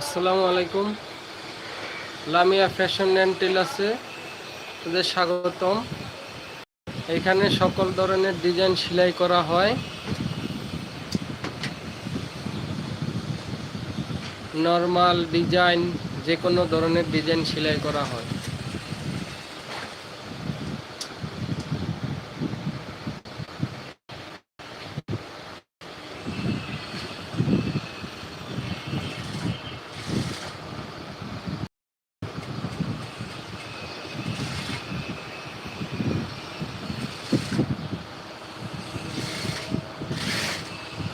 আসসালামু আলাইকুম। Lamia fashion and টেলার্সে তাদের স্বাগতম। এখানে সকল ধরনের ডিজাইন সেলাই করা হয়। নর্মাল ডিজাইন যে কোনো ধরনের ডিজাইন সেলাই করা হয়।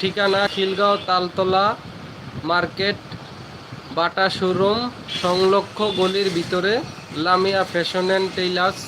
ঠিকানা Khilgaon Taltala market Bata showroom সংলক্ষ গলির ভিতরে লামিয়া ফ্যাশন অ্যান্ড টেইলার্স।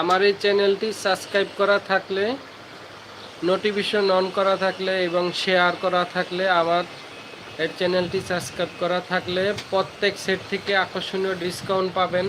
আমার এই চ্যানেলটি সাবস্ক্রাইব করা থাকলে, নোটিফিকেশন অন করা থাকলে এবং শেয়ার করা থাকলে আমার এই চ্যানেলটি সাবস্ক্রাইব করা থাকলে প্রত্যেক সেট থেকে আকর্ষণীয় ডিসকাউন্ট পাবেন।